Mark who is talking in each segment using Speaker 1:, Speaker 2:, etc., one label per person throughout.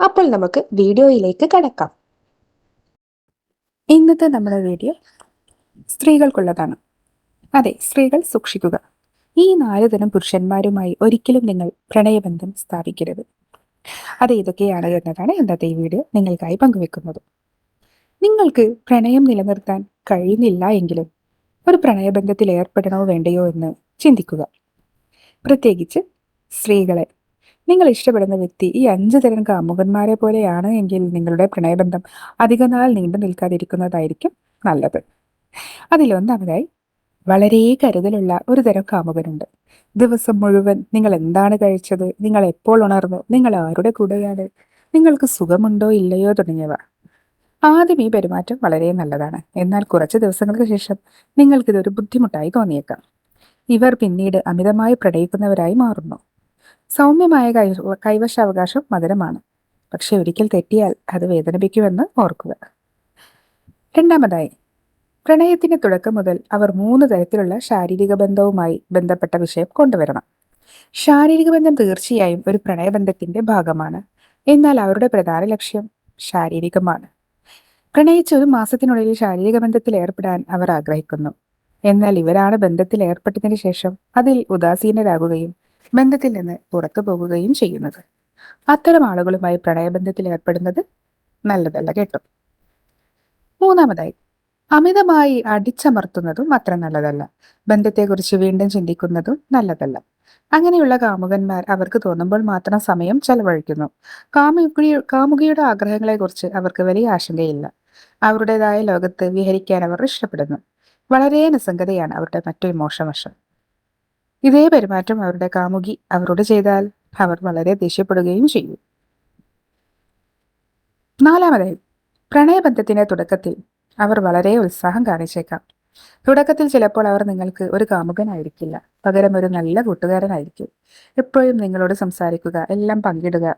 Speaker 1: അപ്പോൾ നമുക്ക് വീഡിയോയിലേക്ക് കടക്കാം.
Speaker 2: ഇന്നത്തെ നമ്മുടെ വീഡിയോ സ്ത്രീകൾക്കുള്ളതാണ്. അതെ സ്ത്രീകൾ സൂക്ഷിക്കുക. ഈ നാല് തരം പുരുഷന്മാരുമായി ഒരിക്കലും നിങ്ങൾ പ്രണയബന്ധം സ്ഥാപിക്കരുത്. അത് ഇതൊക്കെയാണ് എന്നതാണ് ഇന്നത്തെ ഈ വീഡിയോ നിങ്ങൾക്കായി പങ്കുവെക്കുന്നത്. നിങ്ങൾക്ക് പ്രണയം നിലനിർത്താൻ കഴിയുന്നില്ല എങ്കിലും ഒരു പ്രണയബന്ധത്തിൽ ഏർപ്പെടണോ വേണ്ടയോ എന്ന് ചിന്തിക്കുക. പ്രത്യേകിച്ച് സ്ത്രീകളെ നിങ്ങൾ ഇഷ്ടപ്പെടുന്ന വ്യക്തി ഈ അഞ്ച് തരം കാമുകന്മാരെ പോലെയാണ് എങ്കിൽ നിങ്ങളുടെ പ്രണയബന്ധം അധികനാൾ നീണ്ടു നിൽക്കാതിരിക്കുന്നതായിരിക്കും നല്ലത്. അതിലൊന്നാമതായി വളരെ കരുതലുള്ള ഒരു തരം കാമുകനുണ്ട് ദിവസം മുഴുവൻ നിങ്ങൾ എന്താണ് കഴിച്ചത് നിങ്ങൾ എപ്പോൾ ഉണർന്നു നിങ്ങൾ ആരുടെ കൂടെയാണ് നിങ്ങൾക്ക് സുഖമുണ്ടോ ഇല്ലയോ തുടങ്ങിയവ. ആദ്യം ഈ പെരുമാറ്റം വളരെ നല്ലതാണ്. എന്നാൽ കുറച്ച് ദിവസങ്ങൾക്ക് ശേഷം നിങ്ങൾക്കിതൊരു ബുദ്ധിമുട്ടായി തോന്നിയേക്കാം. ഇവർ പിന്നീട് അമിതമായി പ്രണയിക്കുന്നവരായി മാറുന്നു. സൗമ്യമായ കൈ കൈവശാവകാശം മധുരമാണ്. പക്ഷെ ഒരിക്കൽ തെറ്റിയാൽ അത് വേദനിപ്പിക്കുമെന്ന് ഓർക്കുക. രണ്ടാമതായി പ്രണയത്തിന്റെ തുടക്കം മുതൽ അവർ മൂന്ന് തരത്തിലുള്ള ശാരീരിക ബന്ധവുമായി ബന്ധപ്പെട്ട വിഷയം കൊണ്ടുവരണം. ശാരീരിക ബന്ധം തീർച്ചയായും ഒരു പ്രണയബന്ധത്തിന്റെ ഭാഗമാണ്. എന്നാൽ അവരുടെ പ്രധാന ലക്ഷ്യം ശാരീരികമാണ്. പ്രണയിച്ച് ഒരു മാസത്തിനുള്ളിൽ ശാരീരിക ബന്ധത്തിൽ ഏർപ്പെടാൻ അവർ ആഗ്രഹിക്കുന്നു. എന്നാൽ ഇവരാണ് ബന്ധത്തിൽ ഏർപ്പെട്ടതിന് ശേഷം അതിൽ ഉദാസീനരാകുകയും ബന്ധത്തിൽ നിന്ന് പുറത്തു പോകുകയും ചെയ്യുന്നത്. അത്തരം ആളുകളുമായി പ്രണയബന്ധത്തിൽ ഏർപ്പെടുന്നത് നല്ലതല്ല കേട്ടോ. മൂന്നാമതായി അമിതമായി അടിച്ചമർത്തുന്നതും അത്ര നല്ലതല്ല. ബന്ധത്തെക്കുറിച്ച് വീണ്ടും ചിന്തിക്കുന്നതും നല്ലതല്ല. അങ്ങനെയുള്ള കാമുകന്മാർ അവർക്ക് തോന്നുമ്പോൾ മാത്രം സമയം ചെലവഴിക്കുന്നു. കാമുകി കാമുകിയുടെ ആഗ്രഹങ്ങളെക്കുറിച്ച് അവർക്ക് വലിയ ആശങ്കയില്ല. അവരുടേതായ ലോകത്ത് വിഹരിക്കാൻ അവർ ഇഷ്ടപ്പെടുന്നു. വളരെ നിസ്സംഗതയാണ് അവരുടെ മറ്റൊരു മോശവശം. ഇതേ പെരുമാറ്റം അവരുടെ കാമുകി അവരോട് ചെയ്താൽ അവർ വളരെ ദേഷ്യപ്പെടുകയും ചെയ്യും. നാലാമതായി പ്രണയബന്ധത്തിന്റെ തുടക്കത്തിൽ അവർ വളരെ ഉത്സാഹം കാണിച്ചേക്കാം. തുടക്കത്തിൽ ചിലപ്പോൾ അവർ നിങ്ങൾക്ക് ഒരു കാമുകനായിരിക്കില്ല. പകരം ഒരു നല്ല കൂട്ടുകാരനായിരിക്കും. എപ്പോഴും നിങ്ങളോട് സംസാരിക്കുക എല്ലാം പങ്കിടുക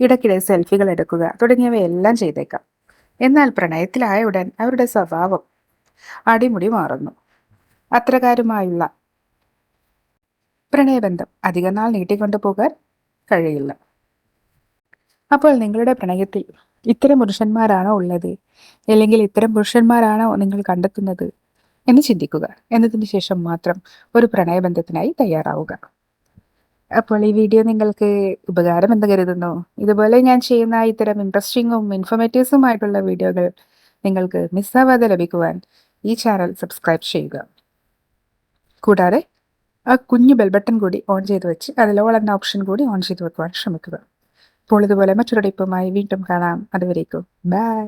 Speaker 2: ഇടയ്ക്കിടെ സെൽഫികൾ എടുക്കുക തുടങ്ങിയവയെല്ലാം ചെയ്തേക്കാം. എന്നാൽ പ്രണയത്തിലായ ഉടൻ അവരുടെ സ്വഭാവം അടിമുടി മാറുന്നു. അത്രകാരുമായുള്ള പ്രണയബന്ധം അധികനാൾ നീട്ടിക്കൊണ്ടു പോകാൻ കഴിയില്ല. അപ്പോൾ നിങ്ങളുടെ പ്രണയത്തിൽ ഇത്തരം പുരുഷന്മാരാണോ ഉള്ളത്? അല്ലെങ്കിൽ ഇത്തരം പുരുഷന്മാരാണോ നിങ്ങൾ കണ്ടെത്തുന്നത്? എന്ന് ചിന്തിക്കുക. എന്നതിന് ശേഷം മാത്രം ഒരു പ്രണയബന്ധത്തിനായി തയ്യാറാവുക. അപ്പോൾ ഈ വീഡിയോ നിങ്ങൾക്ക് ഉപകാരം എന്ന് കരുതുന്നു. ഇതുപോലെ ഞാൻ ചെയ്യുന്ന ഇത്തരം ഇൻട്രസ്റ്റിങ്ങും ഇൻഫോർമേറ്റീവ്സുമായിട്ടുള്ള വീഡിയോകൾ നിങ്ങൾക്ക് മിസ്സാവാതെ ലഭിക്കുവാൻ ഈ ചാനൽ സബ്സ്ക്രൈബ് ചെയ്യുക. കൂടാതെ ആ കുഞ്ഞു ബെൽ ബട്ടൺ കൂടി ഓൺ ചെയ്ത് വെച്ച് അതിൽ ഓൾ എന്ന ഓപ്ഷൻ കൂടി ഓൺ ചെയ്ത് വെക്കുവാൻ ശ്രമിക്കുക. അപ്പോൾ ഇതുപോലെ മറ്റൊരു ടിപ്പുമായി വീണ്ടും കാണാം. അതുവരേക്കും. ബൈ